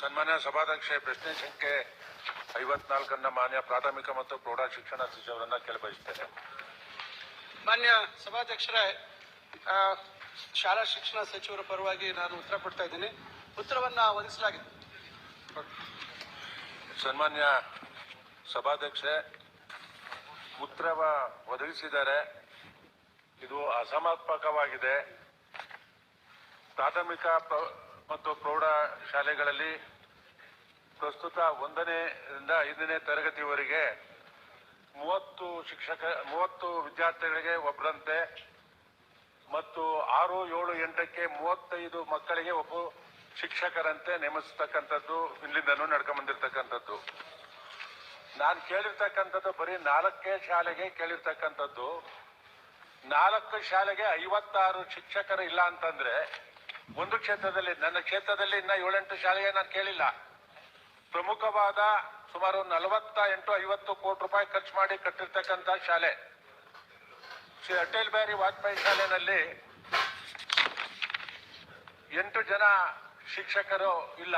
ಸನ್ಮಾನ್ಯ ಸಭಾಧ್ಯಕ್ಷೆ ಪ್ರಶ್ನೆ ಸಂಖ್ಯೆ ಐವತ್ನಾಲ್ಕನ್ನ ಮಾನ್ಯ ಪ್ರಾಥಮಿಕ ಮತ್ತು ಪ್ರೌಢ ಶಿಕ್ಷಣ ಸಚಿವರನ್ನ ಕೇಳಬಯಸ್ತೇನೆ. ಮಾನ್ಯ ಸಭಾಧ್ಯಕ್ಷರೇ ಶಾಲಾ ಶಿಕ್ಷಣ ಸಚಿವರ ಪರವಾಗಿ ನಾನು ಉತ್ತರ ಕೊಡ್ತಾ ಇದ್ದೀನಿ. ಉತ್ತರವನ್ನ ಒದಗಿಸಲಾಗಿದೆ ಸನ್ಮಾನ್ಯ ಸಭಾಧ್ಯಕ್ಷೆ ಉತ್ತರವ ಒದಗಿಸಿದ್ದಾರೆ. ಇದು ಅಸಮರ್ಪಕವಾಗಿದೆ. ಪ್ರಾಥಮಿಕ ಪ್ರ- ಮತ್ತು ಪ್ರೌಢ ಶಾಲೆಗಳಲ್ಲಿ ಪ್ರಸ್ತುತ ಒಂದನೆಯಿಂದ ಐದನೇ ತರಗತಿವರೆಗೆ ಮೂವತ್ತು ಶಿಕ್ಷಕ, ಮೂವತ್ತು ವಿದ್ಯಾರ್ಥಿಗಳಿಗೆ ಒಬ್ಬರಂತೆ ಮತ್ತು ಆರು, ಏಳು, ಎಂಟಕ್ಕೆ ಮೂವತ್ತೈದು ಮಕ್ಕಳಿಗೆ ಒಬ್ಬ ಶಿಕ್ಷಕರಂತೆ ನೇಮಿಸತಕ್ಕಂಥದ್ದು, ಇಲ್ಲಿಂದನೂ ನಡ್ಕೊಂಡ್ಬಂದಿರ್ತಕ್ಕಂಥದ್ದು ನಾನು ಕೇಳಿರ್ತಕ್ಕಂಥದ್ದು ಬರೀ ನಾಲ್ಕೇ ಶಾಲೆಗೆ ಕೇಳಿರ್ತಕ್ಕಂಥದ್ದು. ನಾಲ್ಕು ಶಾಲೆಗೆ ಐವತ್ತಾರು ಶಿಕ್ಷಕರು ಇಲ್ಲ ಅಂತಂದ್ರೆ ಒಂದು ಕ್ಷೇತ್ರದಲ್ಲಿ, ನನ್ನ ಕ್ಷೇತ್ರದಲ್ಲಿ ಇನ್ನ ಏಳೆಂಟು ಶಾಲೆಗೆ ನಾನು ಕೇಳಿಲ್ಲ. ಪ್ರಮುಖವಾದ ಸುಮಾರು ನಲವತ್ತ ಎಂಟು ಐವತ್ತು ಕೋಟಿ ರೂಪಾಯಿ ಖರ್ಚು ಮಾಡಿ ಕಟ್ಟಿರ್ತಕ್ಕಂಥ ಶಾಲೆ. ಶ್ರೀ ಅಟೇಲ್ ಬಿಹಾರಿ ವಾಜಪೇಯಿ ಶಾಲೆನಲ್ಲಿ ಎಂಟು ಜನ ಶಿಕ್ಷಕರು ಇಲ್ಲ.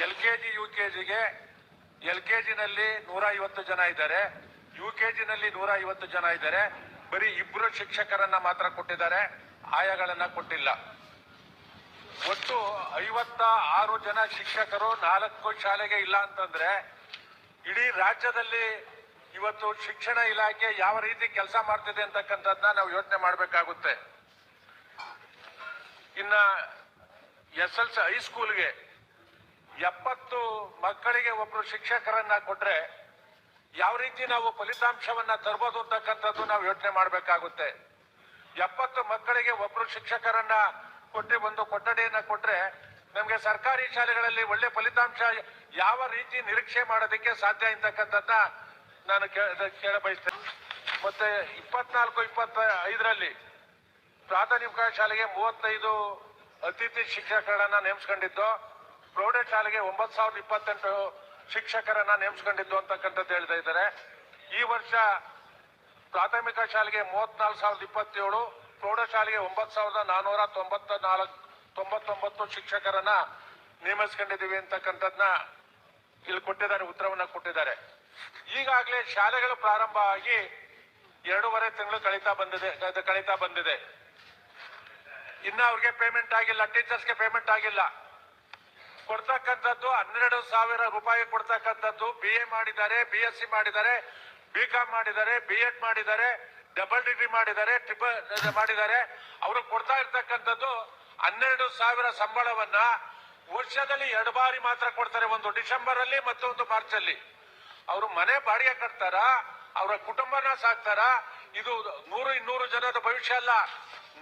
L K G, U K ಜಿಗೆ, ಎಲ್ ಕೆ ಜಿನಲ್ಲಿ ನೂರ ಐವತ್ತು ಜನ ಇದ್ದಾರೆ. ಯು ಕೆ ಜಿನಲ್ಲಿ ನೂರ ಐವತ್ತು ಜನ ಇದ್ದಾರೆ. ಬರೀ ಇಬ್ಬರು ಶಿಕ್ಷಕರನ್ನ ಮಾತ್ರ ಕೊಟ್ಟಿದ್ದಾರೆ. ಆಯಗಳನ್ನ ಕೊಟ್ಟಿಲ್ಲ. ಒಟ್ಟು ಐವತ್ತ ಆರು ಜನ ಶಿಕ್ಷಕರು ನಾಲ್ಕು ಶಾಲೆಗೆ ಇಲ್ಲ ಅಂತಂದ್ರೆ ಇಡೀ ರಾಜ್ಯದಲ್ಲಿ ಇವತ್ತು ಶಿಕ್ಷಣ ಇಲಾಖೆ ಯಾವ ರೀತಿ ಕೆಲಸ ಮಾಡ್ತಿದೆ ಅಂತಕ್ಕಂಥದ್ದನ್ನ ನಾವು ಯೋಚನೆ ಮಾಡಬೇಕಾಗುತ್ತೆ. ಇನ್ನ ಎಸ್ ಎಲ್ ಸಿ ಹೈಸ್ಕೂಲ್ಗೆ ಎಪ್ಪತ್ತು ಮಕ್ಕಳಿಗೆ ಒಬ್ರು ಶಿಕ್ಷಕರನ್ನ ಕೊಟ್ರೆ ಯಾವ ರೀತಿ ನಾವು ಫಲಿತಾಂಶವನ್ನ ತರ್ಬೋದು ಅಂತಕ್ಕಂಥದ್ದು ನಾವು ಯೋಚನೆ ಮಾಡಬೇಕಾಗುತ್ತೆ. ಎಪ್ಪತ್ತು ಮಕ್ಕಳಿಗೆ ಒಬ್ರು ಶಿಕ್ಷಕರನ್ನ ಕೊಟ್ಟು, ಒಂದು ಕೊಠಡಿಯನ್ನ ಕೊಟ್ರೆ ನಮಗೆ ಸರ್ಕಾರಿ ಶಾಲೆಗಳಲ್ಲಿ ಒಳ್ಳೆ ಫಲಿತಾಂಶ ಯಾವ ರೀತಿ ನಿರೀಕ್ಷೆ ಮಾಡೋದಕ್ಕೆ ಸಾಧ್ಯ ಅಂತಕ್ಕಂಥದ್ದನ್ನ ನಾನು ಕೇಳ ಬಯಸ್ತೇನೆ. ಮತ್ತೆ ಇಪ್ಪತ್ನಾಲ್ಕು ಇಪ್ಪತ್ತ ಐದರಲ್ಲಿ ಪ್ರಾಥಮಿಕ ಶಾಲೆಗೆ ಮೂವತ್ತೈದು ಅತಿಥಿ ಶಿಕ್ಷಕರನ್ನ ನೇಮಿಸ್ಕೊಂಡಿದ್ದು, ಪ್ರೌಢ ಶಾಲೆಗೆ ಒಂಬತ್ತು ಸಾವಿರದ ಇಪ್ಪತ್ತೆಂಟು ಶಿಕ್ಷಕರನ್ನ ನೇಮಿಸ್ಕೊಂಡಿದ್ದು ಅಂತಕ್ಕಂಥದ್ದು ಹೇಳ್ತಾ ಇದ್ದಾರೆ. ಈ ವರ್ಷ ಪ್ರಾಥಮಿಕ ಶಾಲೆಗೆ ಮೂವತ್ನಾಲ್ಕು ಸಾವಿರದ ಇಪ್ಪತ್ತೇಳು ಪ್ರೌಢ ಶಾಲೆಗೆ ಒಂಬತ್ತು ಸಾವಿರದ ನಾನೂರ ತೊಂಬತ್ತ ನಾಲ್ಕು ತೊಂಬತ್ತೊಂಬತ್ತು ಶಿಕ್ಷಕರನ್ನ ನೇಮಿಸ್ಕೊಂಡಿದ್ದೀವಿ ಅಂತಕ್ಕಂಥದ್ನ ಇಲ್ಲಿ ಕೊಟ್ಟಿದ್ದಾರೆ, ಉತ್ತರವನ್ನ ಕೊಟ್ಟಿದ್ದಾರೆ. ಈಗಾಗಲೇ ಶಾಲೆಗಳು ಪ್ರಾರಂಭ ಆಗಿ ಎರಡೂವರೆ ತಿಂಗಳು ಕಳೀತಾ ಬಂದಿದೆ ಕಳೀತಾ ಬಂದಿದೆ. ಇನ್ನ ಅವ್ರಿಗೆ ಪೇಮೆಂಟ್ ಆಗಿಲ್ಲ ಟೀಚರ್ಸ್ಗೆ ಪೇಮೆಂಟ್ ಆಗಿಲ್ಲ. ಕೊಡ್ತಕ್ಕಂಥದ್ದು ಹನ್ನೆರಡು ಸಾವಿರ ರೂಪಾಯಿ ಕೊಡ್ತಕ್ಕಂಥದ್ದು ಬಿ ಎ ಮಾಡಿದ್ದಾರೆ ಬಿ ಎಸ್ ಸಿ ಮಾಡಿದ್ದಾರೆ ಬಿ ಕಾಮ್ ಮಾಡಿದ್ದಾರೆ ಬಿ ಎಡ್ ಮಾಡಿದ್ದಾರೆ. ಡಬಲ್ ಡಿಗ್ರಿ ಮಾಡಿದ್ದಾರೆ ಟ್ರಿಪಲ್ ಮಾಡಿದ್ದಾರೆ. ಅವರು ಕೊಡ್ತಾ ಇರ್ತಕ್ಕಂಥದ್ದು ಹನ್ನೆರಡು ಸಾವಿರ ಸಂಬಳವನ್ನ ವರ್ಷದಲ್ಲಿ ಎರಡು ಬಾರಿ ಮಾತ್ರ ಕೊಡ್ತಾರೆ, ಒಂದು ಡಿಸೆಂಬರ್ ಅಲ್ಲಿ ಮತ್ತೊಂದು ಮಾರ್ಚ್ ಅಲ್ಲಿ ಅವರು ಮನೆ ಬಾಡಿಗೆ ಕಟ್ತಾರ? ಅವರ ಕುಟುಂಬನ ಸಾಕ್ತಾರ? ಇದು ನೂರು, ಇನ್ನೂರು ಜನದ ಭವಿಷ್ಯ ಅಲ್ಲ.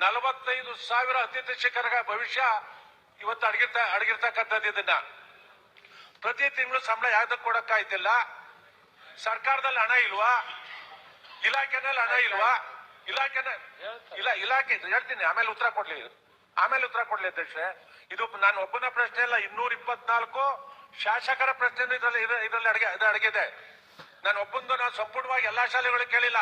ನಲವತ್ತೈದು ಸಾವಿರ ಅತಿಥಿ ಶಿಕ್ಷಕರ ಭವಿಷ್ಯ ಇವತ್ತು ಅಡಗಿರ್ತ, ಅಡಗಿರ್ತಕ್ಕಂಥದ್ದು ಇದನ್ನ. ಪ್ರತಿ ತಿಂಗಳು ಸಂಬಳ ಯಾವ್ದಕ್ಕೆ ಕೊಡಕ್ಕಾಯ್ತಿಲ್ಲ? ಸರ್ಕಾರದಲ್ಲಿ ಹಣ ಇಲ್ವಾ? ಇಲಾಖೆನಲ್ಲಿ ಹಣ ಇಲ್ವಾ? ಇಲಾಖೆನ ಇಲ್ಲ ಇಲಾಖೆ ಹೇಳ್ತೀನಿ ಆಮೇಲೆ ಉತ್ತರ ಕೊಡ್ಲಿ. ಆಮೇಲೆ ಉತ್ತರ ಕೊಡ್ಲಿ ಅಧ್ಯಕ್ಷೆ. ಇದು ನಾನು ಒಬ್ಬನ ಪ್ರಶ್ನೆ ಅಲ್ಲ ಇನ್ನೂರ ಇಪ್ಪತ್ನಾಲ್ಕು ಶಾಸಕರ ಪ್ರಶ್ನೆ ಇದರಲ್ಲಿ ಇದರಲ್ಲಿ ಅಡಗೆ ಇದು ಅಡಗಿದೆ. ನಾನು ಒಬ್ಬಂದು ನಾನು ಸಂಪೂರ್ಣವಾಗಿ ಎಲ್ಲಾ ಶಾಲೆಗಳು ಕೇಳಿಲ್ಲ.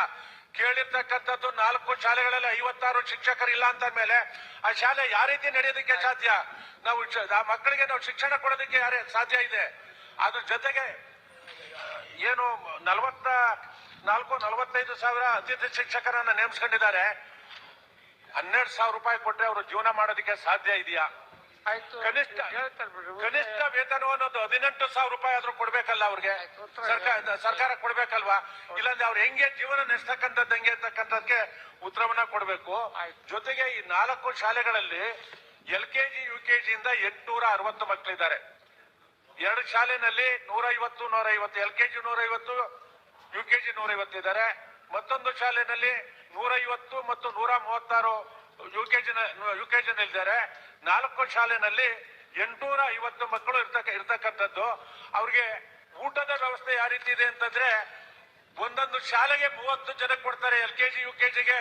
ಕೇಳಿರ್ತಕ್ಕಂಥದ್ದು ನಾಲ್ಕು ಶಾಲೆಗಳಲ್ಲಿ ಐವತ್ತಾರು ಶಿಕ್ಷಕರು ಇಲ್ಲ ಅಂತ ಮೇಲೆ ಆ ಶಾಲೆ ಯಾವ ರೀತಿ ನಡೆಯೋದಕ್ಕೆ ಸಾಧ್ಯ? ನಾವು ಆ ಮಕ್ಕಳಿಗೆ ನಾವು ಶಿಕ್ಷಣ ಕೊಡೋದಕ್ಕೆ ಯಾರೇ ಸಾಧ್ಯ ಇದೆ? ಅದ್ರ ಜೊತೆಗೆ ಏನು ನಲವತ್ತ ನಾಲ್ಕು ನಲವತ್ತೈದು ಸಾವಿರ ಅತಿಥಿ ಶಿಕ್ಷಕರನ್ನ ನೇಮಿಸ್ಕೊಂಡಿದ್ದಾರೆ. ಹನ್ನೆರಡು ಸಾವಿರ ರೂಪಾಯಿ ಕೊಟ್ರೆ ಅವರು ಜೀವನ ಮಾಡೋದಕ್ಕೆ ಸಾಧ್ಯ ಇದೆಯಾ? ಕನಿಷ್ಠ ಕನಿಷ್ಠ ವೇತನ ಅನ್ನೋದು ಹದಿನೆಂಟು ಸಾವಿರ ರೂಪಾಯಿ ಆದ್ರೂ ಕೊಡ್ಬೇಕಲ್ಲ ಅವ್ರಿಗೆ? ಸರ್ಕಾರ ಕೊಡ್ಬೇಕಲ್ವಾ? ಇಲ್ಲಾಂದ್ರೆ ಅವ್ರು ಹೆಂಗೆ ಜೀವನ ನಡೆಸ್ತಕ್ಕಂಥದ್ದು ಹೆಂಗೆ ಅಂತಕ್ಕಂಥದ್ಕೆ ಉತ್ತರವನ್ನ ಕೊಡ್ಬೇಕು. ಜೊತೆಗೆ ಈ ನಾಲ್ಕು ಶಾಲೆಗಳಲ್ಲಿ L K G U K ಜಿಯಿಂದ ಎಂಟುನೂರ ಅರವತ್ತು ಮಕ್ಕಳಿದ್ದಾರೆ ಎರಡು ಶಾಲೆನಲ್ಲಿ ನೂರ ಐವತ್ತು ನೂರ ಐವತ್ತು ಎಲ್ ಕೆ ಜಿ ನೂರ ಐವತ್ತು ಯು ಕೆ ಜಿ ನೂರ ಐವತ್ತು ಇದ್ದಾರೆ. ಮತ್ತೊಂದು ಶಾಲೆಯಲ್ಲಿ ನೂರ ಐವತ್ತು ಮತ್ತು ನೂರ ಮೂವತ್ತಾರು U K G U K ಜಿನಲ್ಲಿದ್ದಾರೆ ನಾಲ್ಕು ಶಾಲೆನಲ್ಲಿ ಎಂಟುನೂರ ಐವತ್ತು ಮಕ್ಕಳು ಇರ್ತಕ್ಕ, ಇರ್ತಕ್ಕಂಥದ್ದು. ಅವ್ರಿಗೆ ಊಟದ ವ್ಯವಸ್ಥೆ ಯಾವ ರೀತಿ ಇದೆ ಅಂತಂದ್ರೆ, ಒಂದೊಂದು ಶಾಲೆಗೆ ಮೂವತ್ತು ಜನ ಕೊಡ್ತಾರೆ L K G U K ಜಿಗೆ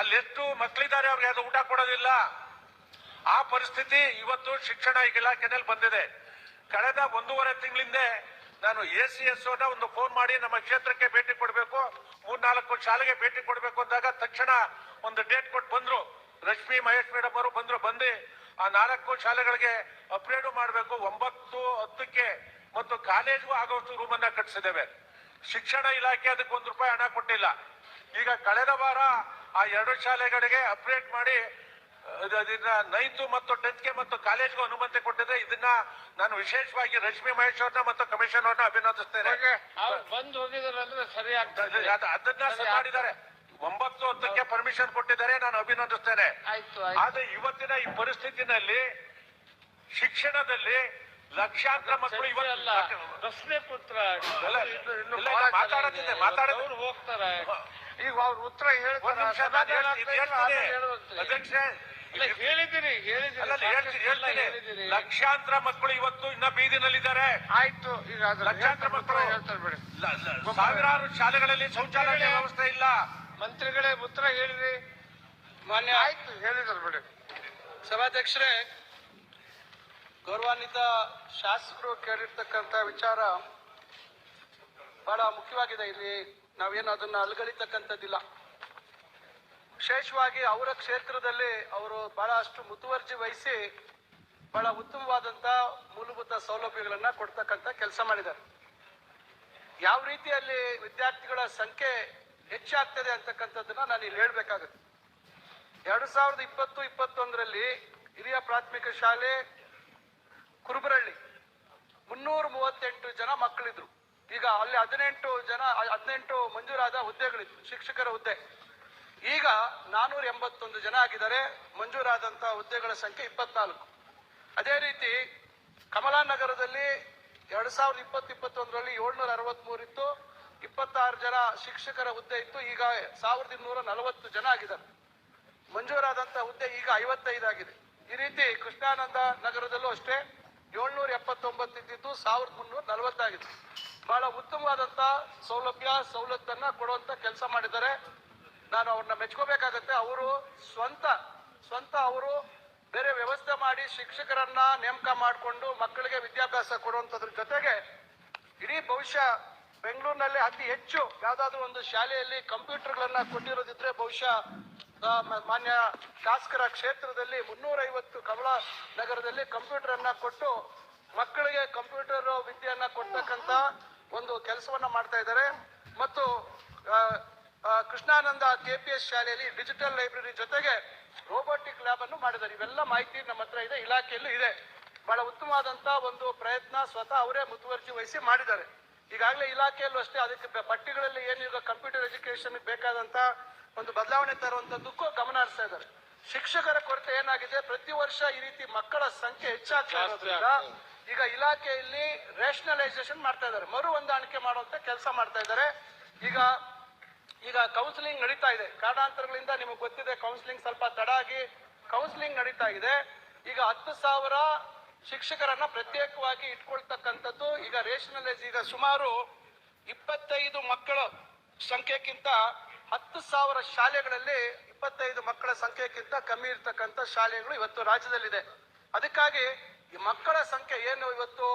ಅಲ್ಲೆಷ್ಟು ಮಕ್ಕಳಿದ್ದಾರೆ ಅವ್ರಿಗೆ, ಅದು ಊಟ ಕೊಡೋದಿಲ್ಲ. ಆ ಪರಿಸ್ಥಿತಿ ಇವತ್ತು ಶಿಕ್ಷಣ ಇಲಾಖೆನಲ್ಲಿ ಬಂದಿದೆ. ಕಳೆದ ಒಂದೂವರೆ ತಿಂಗಳಿಂದ ನಾನು ಎ ಸಿ ಎಸ್ ಒಂದು ಫೋನ್ ಮಾಡಿ ನಮ್ಮ ಕ್ಷೇತ್ರಕ್ಕೆ ಭೇಟಿ ಕೊಡಬೇಕು, ಮೂರ್ನಾಲ್ಕು ಶಾಲೆಗೆ ಭೇಟಿ ಕೊಡಬೇಕು ಅಂದಾಗ ತಕ್ಷಣ ಒಂದು ಡೇಟ್ ಕೊಟ್ಟು ಬಂದ್ರು. ರಶ್ಮಿ ಮಹೇಶ್ ಮೇಡಮ್ ಅವರು ಬಂದ್ರು, ಬಂದು ಆ ನಾಲ್ಕು ಶಾಲೆಗಳಿಗೆ ಅಪ್ಗ್ರೇಡ್ ಮಾಡಬೇಕು. ಒಂಬತ್ತು, ಹತ್ತಕ್ಕೆ ಮತ್ತು ಕಾಲೇಜು ಆಗೋಷ್ಟು ರೂಮನ್ನ ಕಟ್ಟಿಸಿದ್ದೇವೆ ಶಿಕ್ಷಣ ಇಲಾಖೆ ಅದಕ್ಕೆ ಒಂದು ರೂಪಾಯಿ ಹಣ ಕೊಟ್ಟಿಲ್ಲ. ಈಗ ಕಳೆದ ವಾರ ಆ ಎರಡು ಶಾಲೆಗಳಿಗೆ ಅಪ್ಗ್ರೇಡ್ ಮಾಡಿ ಅದ್- ನೈನ್ತು ಮತ್ತು ಟೆಂತ್ಗೆ ಮತ್ತು ಕಾಲೇಜ್ಗೂ ಅನುಮತಿ ಕೊಟ್ಟಿದ್ರೆ ಇದನ್ನ ನಾನು ವಿಶೇಷವಾಗಿ ರಶ್ಮಿ ಮಹೇಶ್ ಅವ್ರನ್ನ ಮತ್ತು ಕಮಿಷನ್ ಅವ್ರನ್ನ ಅಭಿನಂದಿಸ್ತೇನೆ. ಬಂದು ಹೋಗಿದಾರೆ ಅಂದ್ರೆ ಸರಿ ಆಗ್ತದೆ. ಅದನ್ನ ಮಾಡಿದ್ದಾರೆ. ಒಂಬತ್ತು ಹತ್ತಕ್ಕೆ ಪರ್ಮಿಷನ್ ಕೊಟ್ಟಿದ್ದಾರೆ ನಾನು ಅಭಿನಂದಿಸ್ತೇನೆ. ಆಯ್ತು ಆಯ್ತು. ಆದ್ರೆ ಇವತ್ತಿನ ಈ ಪರಿಸ್ಥಿತಿನಲ್ಲಿ ಶಿಕ್ಷಣದಲ್ಲಿ ಲಕ್ಷಾಂತರ ಮಕ್ಕಳು ಇವತ್ತಲ್ಲ ಪ್ರಶ್ನೆ ಪುತ್ರ. ಮಾತಾಡುತ್ತಿದ್ದೆ. ಮಾತಾಡೋದು- ಹೋಗ್ತಾರೆ. ಈಗ ಅವ್ರ ಉತ್ತರ ಹೇಳ್ತಾರೆ. ಅಧ್ಯಕ್ಷೆ ಇಲ್ಲ ಹೇಳಿದಿರಿ ಹೇಳಿದಿರಿ ಅಲ್ಲ, ಹೇಳ್ತೀನಿ ಸಾಕಷ್ಟು ಎಲ್ಲ ಹೇಳ್ತೀನಿ. ಹೇಳಿದಿರಿ ಲಕ್ಷಾಂತರ ಮಕ್ಕಳು ಇವತ್ತು ಇನ್ನ ಬೀದಿನಲ್ಲಿದ್ದಾರೆ. ಆಯ್ತು ಈಗ ಲಕ್ಷಾಂತರ ಮಕ್ಕಳು. ಹೇಳ್ತಾರೆ ಬಿಡಿ. ಸಾವಿರಾರು ಶಾಲೆಗಳಲ್ಲಿ ಶೌಚಾಲಯ ವ್ಯವಸ್ಥೆ ಇಲ್ಲ. ಮಂತ್ರಿಗಳೇ ಉತ್ತರ ಹೇಳಿರಿ. ಮಾನ್ಯ ಆಯ್ತು ಹೇಳಿದ್ರು ಬಿಡಿ. ಸಭಾಧ್ಯಕ್ಷರೇ ಗೌರವಾನ್ವಿತ ಶಾಸಕರು ಕೇಳಿರ್ತಕ್ಕಂಥ ವಿಚಾರ ಬಹಳ ಮುಖ್ಯವಾಗಿದೆ. ಇಲ್ಲಿ ನಾವೇನು ಅದನ್ನ ಅಲ್ಗಳಿತಕ್ಕಂಥದ್ದಿಲ್ಲ. ವಿಶೇಷವಾಗಿ ಅವರ ಕ್ಷೇತ್ರದಲ್ಲಿ ಅವರು ಬಹಳಷ್ಟು ಮುತುವರ್ಜಿ ವಹಿಸಿ ಬಹಳ ಉತ್ತಮವಾದಂತ ಮೂಲಭೂತ ಸೌಲಭ್ಯಗಳನ್ನ ಕೊಡ್ತಕ್ಕಂಥ ಕೆಲಸ ಮಾಡಿದ್ದಾರೆ. ಯಾವ ರೀತಿಯಲ್ಲಿ ವಿದ್ಯಾರ್ಥಿಗಳ ಸಂಖ್ಯೆ ಹೆಚ್ಚಾಗ್ತದೆ ಅಂತಕ್ಕಂಥದ್ದನ್ನ ನಾನು ಇಲ್ಲಿ ಹೇಳ್ಬೇಕಾಗುತ್ತೆ. ಎರಡು ಸಾವಿರದ ಇಪ್ಪತ್ತು, ಇಪ್ಪತ್ತೊಂದರಲ್ಲಿ ಹಿರಿಯ ಪ್ರಾಥಮಿಕ ಶಾಲೆ ಕುರುಬರಳ್ಳಿ, ಮುನ್ನೂರ ಮೂವತ್ತೆಂಟು ಜನ ಮಕ್ಕಳಿದ್ರು. ಈಗ ಅಲ್ಲಿ ಹದಿನೆಂಟು ಜನ, ಹದಿನೆಂಟು ಮಂಜೂರಾದ ಹುದ್ದೆಗಳಿತ್ತು ಶಿಕ್ಷಕರ ಹುದ್ದೆ. ಈಗ ನಾನೂರ ಎಂಬತ್ತೊಂದು ಜನ ಆಗಿದ್ದಾರೆ. ಮಂಜೂರಾದಂತಹ ಹುದ್ದೆಗಳ ಸಂಖ್ಯೆ ಇಪ್ಪತ್ನಾಲ್ಕು. ಅದೇ ರೀತಿ ಕಮಲಾನಗರದಲ್ಲಿ ಎರಡ್ ಸಾವಿರದ ಇಪ್ಪತ್ತು ಇಪ್ಪತ್ತೊಂದರಲ್ಲಿ ಏಳ್ನೂರ ಅರವತ್ಮೂರು ಇತ್ತು. ಇಪ್ಪತ್ತಾರು ಜನ ಶಿಕ್ಷಕರ ಹುದ್ದೆ ಇತ್ತು. ಈಗ ಸಾವಿರದ ಇನ್ನೂರ ನಲವತ್ತು ಜನ ಆಗಿದ್ದಾರೆ. ಮಂಜೂರಾದಂತಹ ಹುದ್ದೆ ಈಗ ಐವತ್ತೈದು ಆಗಿದೆ. ಈ ರೀತಿ ಕೃಷ್ಣಾನಂದ ನಗರದಲ್ಲೂ ಅಷ್ಟೇ ಏಳ್ನೂರ ಎಪ್ಪತ್ತೊಂಬತ್ತು ಇದ್ದಿದ್ದು ಸಾವಿರದ ಮುನ್ನೂರ ನಲವತ್ತಾಗಿದೆ. ಬಹಳ ಉತ್ತಮವಾದಂತಹ ಸೌಲಭ್ಯ, ಸವಲತ್ತನ್ನ ಕೊಡುವಂತ ಕೆಲಸ ಮಾಡಿದ್ದಾರೆ. ನಾನು ಅವ್ರನ್ನ ಮೆಚ್ಕೋಬೇಕಾಗತ್ತೆ. ಅವರು ಸ್ವಂತ ಸ್ವಂತ ಅವರು ಬೇರೆ ವ್ಯವಸ್ಥೆ ಮಾಡಿ ಶಿಕ್ಷಕರನ್ನ ನೇಮಕ ಮಾಡಿಕೊಂಡು ಮಕ್ಕಳಿಗೆ ವಿದ್ಯಾಭ್ಯಾಸ ಕೊಡುವಂಥದ್ರ ಜೊತೆಗೆ ಇಡೀ ಬಹುಶಃ ಬೆಂಗಳೂರಿನಲ್ಲಿ ಅತಿ ಹೆಚ್ಚು ಯಾವ್ದಾದ್ರು ಒಂದು ಶಾಲೆಯಲ್ಲಿ ಕಂಪ್ಯೂಟರ್ಗಳನ್ನ ಕೊಟ್ಟಿರೋದಿದ್ರೆ ಬಹುಶಃ ಮಾನ್ಯ ಶಾಸಕರ ಕ್ಷೇತ್ರದಲ್ಲಿ ಮುನ್ನೂರೈವತ್ತು ಕಮಲ ನಗರದಲ್ಲಿ ಕಂಪ್ಯೂಟರ್ ಅನ್ನ ಕೊಟ್ಟು ಮಕ್ಕಳಿಗೆ ಕಂಪ್ಯೂಟರ್ ವಿದ್ಯೆಯನ್ನ ಕೊಡ್ತಕ್ಕಂತ ಒಂದು ಕೆಲಸವನ್ನ ಮಾಡ್ತಾ ಇದ್ದಾರೆ. ಮತ್ತು ಕೃಷ್ಣಾನಂದ ಕೆಪಿಎಸ್ ಶಾಲೆಯಲ್ಲಿ ಡಿಜಿಟಲ್ ಲೈಬ್ರರಿ ಜೊತೆಗೆ ರೋಬೋಟಿಕ್ ಲ್ಯಾಬ್ ಅನ್ನು ಮಾಡಿದ್ದಾರೆ. ಇವೆಲ್ಲ ಮಾಹಿತಿ ನಮ್ಮ ಹತ್ರ ಇದೆ ಇಲಾಖೆಯಲ್ಲೂ ಇದೆ. ಬಹಳ ಉತ್ತಮವಾದಂತ ಒಂದು ಪ್ರಯತ್ನ ಸ್ವತಃ ಅವರೇ ಮುತುವರ್ಜಿ ವಹಿಸಿ ಮಾಡಿದ್ದಾರೆ. ಈಗಾಗಲೇ ಇಲಾಖೆಯಲ್ಲೂ ಅಷ್ಟೇ ಅದಕ್ಕೆ ಪಟ್ಟಿಗಳಲ್ಲಿ ಏನು ಈಗ ಕಂಪ್ಯೂಟರ್ ಎಜುಕೇಶನ್ ಬೇಕಾದಂತ ಒಂದು ಬದಲಾವಣೆ ತರುವಂತದ್ದಕ್ಕೂ ಗಮನ ಹರಿಸ್ತಾ ಇದ್ದಾರೆ. ಶಿಕ್ಷಕರ ಕೊರತೆ ಏನಾಗಿದೆ? ಪ್ರತಿ ವರ್ಷ ಈ ರೀತಿ ಮಕ್ಕಳ ಸಂಖ್ಯೆ ಹೆಚ್ಚಾಗ್ತಾ ಇರೋದ್ರಿಂದ ಈಗ ಇಲಾಖೆಯಲ್ಲಿ ರೇಷನಲೈಸೇಷನ್ ಮಾಡ್ತಾ ಇದ್ದಾರೆ. ಮರು ಹೊಂದಾಣಿಕೆ ಮಾಡುವಂತ ಕೆಲಸ ಮಾಡ್ತಾ ಇದ್ದಾರೆ. ಈಗ ಈಗ ಕೌನ್ಸಿಲಿಂಗ್ ನಡೀತಾ ಇದೆ. ಕಾರಣಾಂತರಗಳಿಂದ ನಿಮಗೆ ಗೊತ್ತಿದೆ ಕೌನ್ಸಿಲಿಂಗ್ ಸ್ವಲ್ಪ ತಡ ಆಗಿ ಕೌನ್ಸಿಲಿಂಗ್ ನಡೀತಾ ಇದೆ. ಈಗ ಹತ್ತು ಸಾವಿರ ಶಿಕ್ಷಕರನ್ನ ಪ್ರತ್ಯೇಕವಾಗಿ ಇಟ್ಕೊಳ್ತಕ್ಕಂಥದ್ದು ಈಗ ರೇಷನಲೈಸ್ ಈಗ ಸುಮಾರು ಇಪ್ಪತ್ತೈದು ಮಕ್ಕಳ ಸಂಖ್ಯೆಗಿಂತ ಹತ್ತು ಸಾವಿರ ಶಾಲೆಗಳಲ್ಲಿ ಇಪ್ಪತ್ತೈದು ಮಕ್ಕಳ ಸಂಖ್ಯೆಗಿಂತ ಕಮ್ಮಿ ಇರ್ತಕ್ಕಂಥ ಶಾಲೆಗಳು ಇವತ್ತು ರಾಜ್ಯದಲ್ಲಿದೆ. ಅದಕ್ಕಾಗಿ ಈ ಮಕ್ಕಳ ಸಂಖ್ಯೆ ಏನು ಇವತ್ತು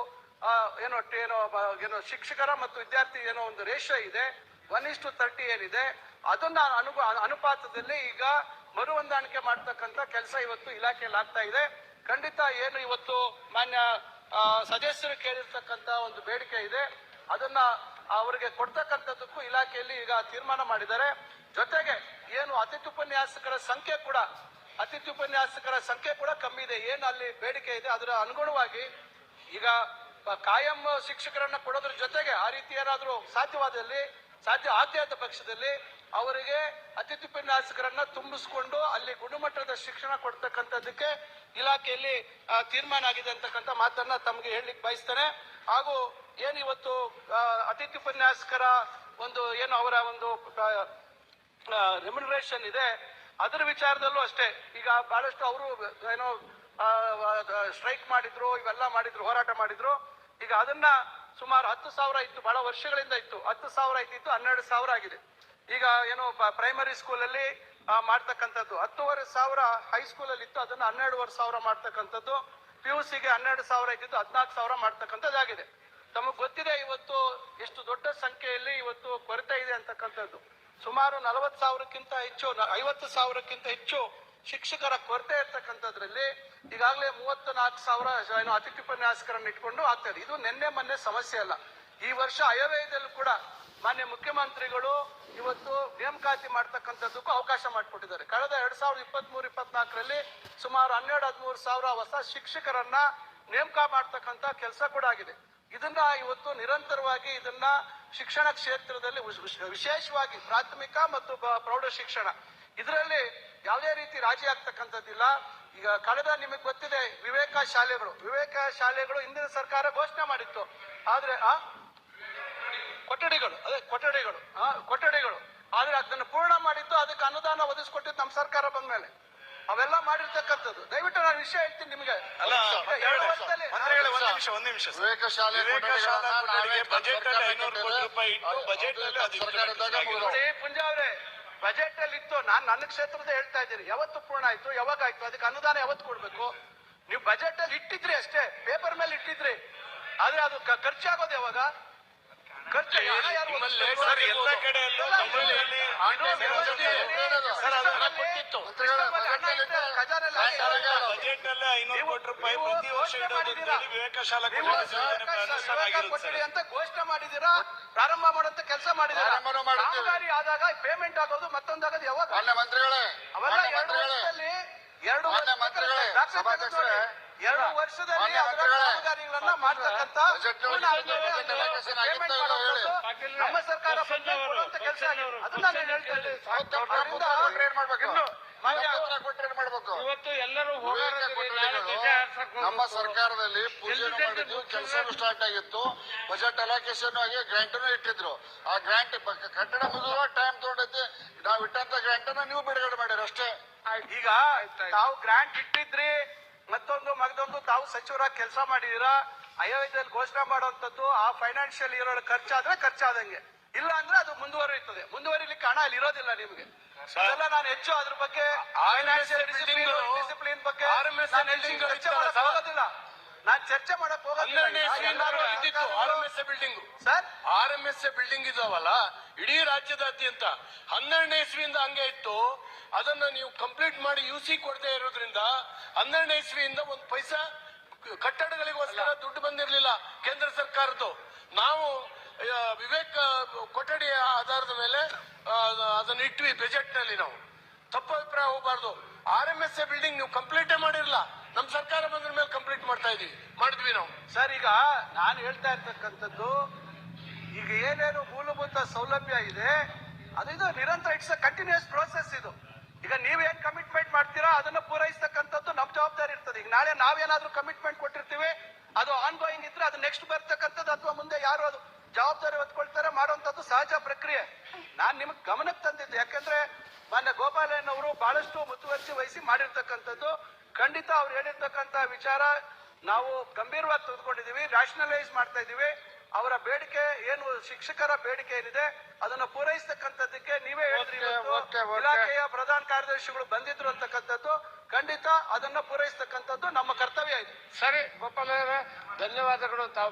ಏನೋ ಏನೋ ಏನೋ ಶಿಕ್ಷಕರ ಮತ್ತು ವಿದ್ಯಾರ್ಥಿ ಏನೋ ಒಂದು ರೇಷ ಇದೆ. ಒನ್ ಇಸ್ ಟು ತರ್ಟಿ ಏನಿದೆ ಅದನ್ನ ಅನು ಅನುಪಾತದಲ್ಲಿ ಈಗ ಮರು ಹೊಂದಾಣಿಕೆ ಮಾಡ್ತಕ್ಕಂಥ ಕೆಲಸ ಇವತ್ತು ಇಲಾಖೆಯಲ್ಲಿ ಆಗ್ತಾ ಇದೆ. ಖಂಡಿತ ಏನು ಇವತ್ತು ಮಾನ್ಯ ಸದಸ್ಯರು ಕೇಳಿರ್ತಕ್ಕಂಥ ಒಂದು ಬೇಡಿಕೆ ಇದೆ. ಅದನ್ನ ಅವರಿಗೆ ಕೊಡ್ತಕ್ಕಂಥದ್ದಕ್ಕೂ ಇಲಾಖೆಯಲ್ಲಿ ಈಗ ತೀರ್ಮಾನ ಮಾಡಿದ್ದಾರೆ. ಜೊತೆಗೆ ಏನು ಅತಿಥಿ ಉಪನ್ಯಾಸಕರ ಸಂಖ್ಯೆ ಕೂಡ ಅತಿಥಿ ಉಪನ್ಯಾಸಕರ ಸಂಖ್ಯೆ ಕೂಡ ಕಮ್ಮಿ ಇದೆ. ಏನು ಅಲ್ಲಿ ಬೇಡಿಕೆ ಇದೆ, ಅದರ ಅನುಗುಣವಾಗಿ ಈಗ ಕಾಯಂ ಶಿಕ್ಷಕರನ್ನ ಕೊಡೋದ್ರ ಜೊತೆಗೆ ಆ ರೀತಿ ಏನಾದರೂ ಸಾಧ್ಯವಾದಲ್ಲಿ ಸಾಧ್ಯ ಆದ್ಯಾದ ಪಕ್ಷದಲ್ಲಿ ಅವರಿಗೆ ಅತಿಥಿ ಉಪನ್ಯಾಸಕರನ್ನ ತುಂಬಿಸ್ಕೊಂಡು ಅಲ್ಲಿ ಗುಣಮಟ್ಟದ ಶಿಕ್ಷಣ ಕೊಡ್ತಕ್ಕಂಥದ್ದಕ್ಕೆ ಇಲಾಖೆಯಲ್ಲಿ ತೀರ್ಮಾನ ಆಗಿದೆ ಅಂತಕ್ಕಂಥ ಮಾತನ್ನ ತಮಗೆ ಹೇಳಲಿಕ್ಕೆ ಬಯಸ್ತಾರೆ ಹಾಗೂ ಏನು ಇವತ್ತು ಅತಿಥಿ ಉಪನ್ಯಾಸಕರ ಒಂದು ಏನು ಅವರ ಒಂದು ರೆಮ್ಯುನರೇಷನ್ ಇದೆ, ಅದರ ವಿಚಾರದಲ್ಲೂ ಅಷ್ಟೇ. ಈಗ ಬಹಳಷ್ಟು ಅವರು ಏನೋ ಸ್ಟ್ರೈಕ್ ಮಾಡಿದ್ರು, ಇವೆಲ್ಲ ಮಾಡಿದ್ರು, ಹೋರಾಟ ಮಾಡಿದ್ರು. ಈಗ ಅದನ್ನ ಸುಮಾರು ಹತ್ತು ಸಾವಿರ ಇತ್ತು, ಬಹಳ ವರ್ಷಗಳಿಂದ ಇತ್ತು. ಹತ್ತು ಸಾವಿರ ಇದ್ದಿತ್ತು ಹನ್ನೆರಡು ಸಾವಿರ ಆಗಿದೆ. ಈಗ ಏನು ಪ್ರೈಮರಿ ಸ್ಕೂಲಲ್ಲಿ ಮಾಡ್ತಕ್ಕಂಥದ್ದು. ಹತ್ತುವರೆ ಸಾವಿರ ಹೈಸ್ಕೂಲಲ್ಲಿ ಇತ್ತು, ಅದನ್ನು ಹನ್ನೆರಡುವರೆ ಸಾವಿರ ಮಾಡ್ತಕ್ಕಂಥದ್ದು. ಪಿ ಯು ಸಿಗೆ ಹನ್ನೆರಡು ಸಾವಿರ ಇದ್ದಿದ್ದು ಹದಿನಾಲ್ಕು ಸಾವಿರ ಮಾಡ್ತಕ್ಕಂಥದ್ದಾಗಿದೆ. ತಮಗೆ ಗೊತ್ತಿದೆ, ಇವತ್ತು ಎಷ್ಟು ದೊಡ್ಡ ಸಂಖ್ಯೆಯಲ್ಲಿ ಇವತ್ತು ಕೊರತೆ ಇದೆ ಅಂತಕ್ಕಂಥದ್ದು. ಸುಮಾರು ನಲವತ್ತು ಸಾವಿರಕ್ಕಿಂತ ಹೆಚ್ಚು ಐವತ್ತು ಸಾವಿರಕ್ಕಿಂತ ಹೆಚ್ಚು ಶಿಕ್ಷಕರ ಕೊರತೆ ಇರ್ತಕ್ಕಂಥದ್ರಲ್ಲಿ ಈಗಾಗಲೇ ಮೂವತ್ತು ನಾಲ್ಕು ಸಾವಿರ ಏನು ಅತಿಥಿ ಉಪನ್ಯಾಸಕರನ್ನು ಇಟ್ಕೊಂಡು ಆಗ್ತದೆ ಇದು. ನಿನ್ನೆ ಮೊನ್ನೆ ಸಮಸ್ಯೆ ಅಲ್ಲ. ಈ ವರ್ಷ ಆಯವ್ಯಯದಲ್ಲೂ ಕೂಡ ಮಾನ್ಯ ಮುಖ್ಯಮಂತ್ರಿಗಳು ಇವತ್ತು ನೇಮಕಾತಿ ಮಾಡ್ತಕ್ಕಂಥದ್ದಕ್ಕೂ ಅವಕಾಶ ಮಾಡಿಕೊಟ್ಟಿದ್ದಾರೆ. ಕಳೆದ ಎರಡ್ ಸಾವಿರದ ಇಪ್ಪತ್ತ್ ಇಪ್ಪತ್ನಾಲ್ಕರಲ್ಲಿ ಸುಮಾರು ಹನ್ನೆರಡು, ಹದಿಮೂರು ಸಾವಿರ ಹೊಸ ಶಿಕ್ಷಕರನ್ನ ನೇಮಕ ಮಾಡ್ತಕ್ಕಂಥ ಕೆಲಸ ಕೂಡ ಆಗಿದೆ. ಇದನ್ನ ಇವತ್ತು ನಿರಂತರವಾಗಿ ಇದನ್ನ ಶಿಕ್ಷಣ ಕ್ಷೇತ್ರದಲ್ಲಿ ವಿಶ್- ವಿಶ್- ವಿಶೇಷವಾಗಿ ಪ್ರಾಥಮಿಕ ಮತ್ತು ಪ್ರೌಢ ಶಿಕ್ಷಣ. ಇದರಲ್ಲಿ ಯಾವುದೇ ರೀತಿ ರಾಜಿ ಆಗ್ತಕ್ಕಂಥದ್ದಿಲ್ಲ. ಈಗ ಕಳೆದ ನಿಮಗೆ ಗೊತ್ತಿದೆ ವಿವೇಕ ಶಾಲೆಗಳು. ವಿವೇಕ ಶಾಲೆಗಳು ಹಿಂದಿನ ಸರ್ಕಾರ ಘೋಷಣೆ ಮಾಡಿತ್ತು. ಆದ್ರೆ ಆ? ಕೊಠಡಿಗಳು ಅದೇ ಕೊಠಡಿಗಳು ಆ, ಕೊಠಡಿಗಳು. ಆದ್ರೆ ಅದನ್ನು ಪೂರ್ಣ ಮಾಡಿದ್ದು ಅದಕ್ಕೆ ಅನುದಾನ ಒದಗಿಸ್ಕೊಟ್ಟಿದ್ದು ನಮ್ಮ ಸರ್ಕಾರ ಬಂದ ಮೇಲೆ ಅವೆಲ್ಲ ಮಾಡಿರ್ತಕ್ಕಂಥದ್ದು. ದಯವಿಟ್ಟು ನಾನು ವಿಷಯ ಹೇಳ್ತೀನಿ ನಿಮಗೆ. ಅಲ್ಲ, ಈಗ ಎರಡು ವರ್ಷದಲ್ಲಿ ಮಂತ್ರಿಗಳೇ ಒಂದ್ ನಿಮಿಷ. ಒಂದ್ ನಿಮಿಷ ಸರ್. ವಿವೇಕ ಶಾಲೆ ಪುಂಜ ಅವರೇ ಬಜೆಟ್ ಅಲ್ಲಿ ಇತ್ತು ನಾನು ನನ್ನ ಕ್ಷೇತ್ರದ ಹೇಳ್ತಾ ಇದ್ದೀನಿ. ಯಾವತ್ತು ಪೂರ್ಣ ಆಯ್ತು? ಯಾವಾಗ ಆಯ್ತು ಅದಕ್ಕೆ ಅನುದಾನ ಯಾವತ್ತು ಕೊಡ್ಬೇಕು? ನೀವು ಬಜೆಟ್ ಅಲ್ಲಿ ಇಟ್ಟಿದ್ರಿ ಅಷ್ಟೇ. ಪೇಪರ್ ಮೇಲೆ ಇಟ್ಟಿದ್ರಿ. ಆದ್ರೆ ಅದು ಖರ್ಚಾಗೋದು ಯಾವಾಗ? ಅಂತ ಘೋಷಣೆ ಮಾಡಿದೀರಾ ಪ್ರಾರಂಭ ಮಾಡುವಂತ ಕೆಲಸ ಮಾಡಿದ್ದೀವಿ. ಆದಾಗ ಪೇಮೆಂಟ್ ಆಗೋದು ಮತ್ತೊಂದಾಗದು ಯಾವಾಗ? ಮಂತ್ರಿಗಳೇ ವರ್ಷದಲ್ಲಿ ಎರಡು ಮಾನ್ಯ ವರ್ಷ- ಮಂತ್ರಿಗಳೇ, ದಾಖಲೆ ಸಭಾಧ್ಯಕ್ಷರೇ, ಎರಡು ವರ್ಷದಲ್ಲಿ ಅದರ ಕಾಮಗಾರಿಗಳನ್ನ ಮಾಡ್ತಕ್ಕಂಥ ನಮ್ಮ ಸರ್ಕಾರ ಕೊಡುವಂತ ಕೆಲಸ ಅದನ್ನ ನಾನು ಹೇಳ್ತಾ ಇದ್ದೀನಿ. ಇವತ್ತು ಎಲ್ಲರೂ ನಮ್ಮ ಸರ್ಕಾರದಲ್ಲಿ ಪೂಜೆ ಮಾಡಿದ್ದು ಕೆಲಸನೂ ಸ್ಟಾರ್ಟ್ ಆಗಿತ್ತು. ಬಜೆಟ್ ಅಲೋಕೇಶನ್ ಆಗಿ ಗ್ರಾಂಟನ್ನು ಇಟ್ಟಿದ್ರು. ಆ ಗ್ರಾಂಟ್ ಕಟ್ಟಡ ಮುಗಿದ್ರು ಟೈಮ್ ತಗೊಂಡೈತಿ ನಾವು ಇಟ್ಟಂತ ಗ್ರಾಂಟ್ ಅನ್ನ ನೀವು ಬಿಡುಗಡೆ ಮಾಡಿರಿ ಅಷ್ಟೇ. ಈಗ ತಾವು ಗ್ರಾಂಟ್ ಇಟ್ಟಿದ್ರಿ ಮತ್ತೊಂದು ಮಗದೊಂದು ತಾವು ಸಚಿವರಾಗಿ ಕೆಲಸ ಮಾಡಿದೀರಾ ಅಯೋಧ್ಯೆಯಲ್ಲಿ ಘೋಷಣೆ ಮಾಡುವಂತದ್ದು ಆ ಫೈನಾನ್ಷಿಯಲ್ ಇಯರ್ ಖರ್ಚಾದ್ರೆ ಖರ್ಚಾದಂಗೆ. ಇಲ್ಲ ಅಂದ್ರೆ ಅದು ಮುಂದುವರಿಯುತ್ತದೆ. ಮುಂದುವರಿಲಿಕ್ಕೆ ಹಣ ಅಲ್ಲಿ ಇರೋದಿಲ್ಲ ನಿಮಗೆ. ಅದೆಲ್ಲ ನಾನು ಹೆಚ್ಚು ಅದ್ರ ಬಗ್ಗೆ ಡಿಸಿಪ್ಲಿನ್ ಬಗ್ಗೆ ಆಗೋದಿಲ್ಲ ನಾನು ಚರ್ಚೆ ಮಾಡಕ್? ಹೋಗೋದಿಲ್ಲ. Building sir? R M S building ಇದಾವಲ್ಲ ಇಡೀ ರಾಜ್ಯದಾದ್ಯಂತ ಹನ್ನೆರಡನೇ ಇಸ್ವಿಯಿಂದ ಹಂಗೆ ಇತ್ತು ಅದನ್ನ ನೀವು ಕಂಪ್ಲೀಟ್ ಮಾಡಿ ಯು ಸಿ ಕೊಡದೆ ಇರೋದ್ರಿಂದ ಹನ್ನೆರಡನೇ ಇಸ್ವಿಯಿಂದ ಒಂದು ಪೈಸಾ ಕಟ್ಟಡಗಳಿಗೋಸ್ಕರ ದುಡ್ಡು ಬಂದಿರಲಿಲ್ಲ ಕೇಂದ್ರ ಸರ್ಕಾರದ್ದು. ನಾವು ವಿವೇಕ ವಿವೇಕ್ ಕೊಠಡಿ ಆಧಾರದ ಮೇಲೆ ಅದನ್ನ ಇಟ್ವಿ ಬಜೆಟ್ನಲ್ಲಿ ನಾವು. ತಪ್ಪು ಅಭಿಪ್ರಾಯ ಹೋಗಬಾರ್ದು. R M S A building ನೀವು ಕಂಪ್ಲೀಟೇ ಮಾಡಿರಲ್ಲ ನಮ್ಮ ಸರ್ಕಾರ ಬಂದ್ರ ಮೇಲೆ ಕಂಪ್ಲೀಟ್ ಮಾಡ್ತಾ ಇದೀವಿ. ಮಾಡಿದ್ವಿ ನಾವು. ಸರ್ ಈಗ ನಾನು ಹೇಳ್ತಾ ಇರ್ತಕ್ಕಂಥದ್ದು ಈಗ ಏನೇನು ಮೂಲಭೂತ ಸೌಲಭ್ಯ ಇದೆ ಅದು ಇದು ನಿರಂತರ ಇಟ್ಸ್ ಕಂಟಿನ್ಯೂಸ್ ಪ್ರೋಸೆಸ್ ಇದು. ಈಗ ನೀವೇನ್ ಕಮಿಟ್ಮೆಂಟ್ ಮಾಡ್ತೀರಾ, ಅದನ್ನ ಪೂರೈಸ್ತಕ್ಕಂಥದ್ದು ನಮ್ ಜವಾಬ್ದಾರಿ ಇರ್ತದೆ. ಈಗ ನಾಳೆ ನಾವೇನಾದ್ರೂ ಕಮಿಟ್ಮೆಂಟ್ ಕೊಟ್ಟಿರ್ತೀವಿ, ಅದು ಆನ್ ಗೋಯಿಂಗ್ ಇದ್ರೆ ಅದು ನೆಕ್ಸ್ಟ್ ಬರ್ತಕ್ಕಂಥದ್ದು ಅಥವಾ ಮುಂದೆ ಯಾರು ಅದು ಜವಾಬ್ದಾರಿ ಹೊತ್ಕೊಳ್ತಾರೆ ಮಾಡುವಂತದ್ದು ಸಹಜ ಪ್ರಕ್ರಿಯೆ. ನಾನ್ ನಿಮ್ಗೆ ಗಮನಕ್ಕೆ ತಂದಿದ್ದು, ಯಾಕಂದ್ರೆ ಮಾನ್ಯ ಗೋಪಾಲಯ್ಯನವರು ಅವರು ಬಹಳಷ್ಟು ಮುತುವರ್ಜಿ ವಹಿಸಿ ಮಾಡಿರ್ತಕ್ಕಂಥದ್ದು. ಖಂಡಿತ ಅವ್ರು ಹೇಳಿರ್ತಕ್ಕಂಥ ವಿಚಾರ ನಾವು ಗಂಭೀರವಾಗಿ ತೆಗೆದುಕೊಂಡಿದ್ದೀವಿ ರ್ಯಾಷನಲೈಸ್ ಮಾಡ್ತಾ ಇದೀವಿ ಅವರ ಬೇಡಿಕೆ ಏನು ಶಿಕ್ಷಕರ ಬೇಡಿಕೆ ಏನಿದೆ ಅದನ್ನ ಪೂರೈಸತಕ್ಕಂಥದ್ದಕ್ಕೆ ನೀವೇ ಹೇಳಿದ್ರಿ. ಇಲಾಖೆಯ ಪ್ರಧಾನ ಕಾರ್ಯದರ್ಶಿಗಳು ಬಂದಿದ್ರು ಅಂತಕ್ಕಂಥದ್ದು ಖಂಡಿತ ಅದನ್ನ ಪೂರೈಸತಕ್ಕಂಥದ್ದು ನಮ್ಮ ಕರ್ತವ್ಯ ಇದೆ. ಸರಿ ಗೋಪಾಲ ಧನ್ಯವಾದಗಳು. ತಾವು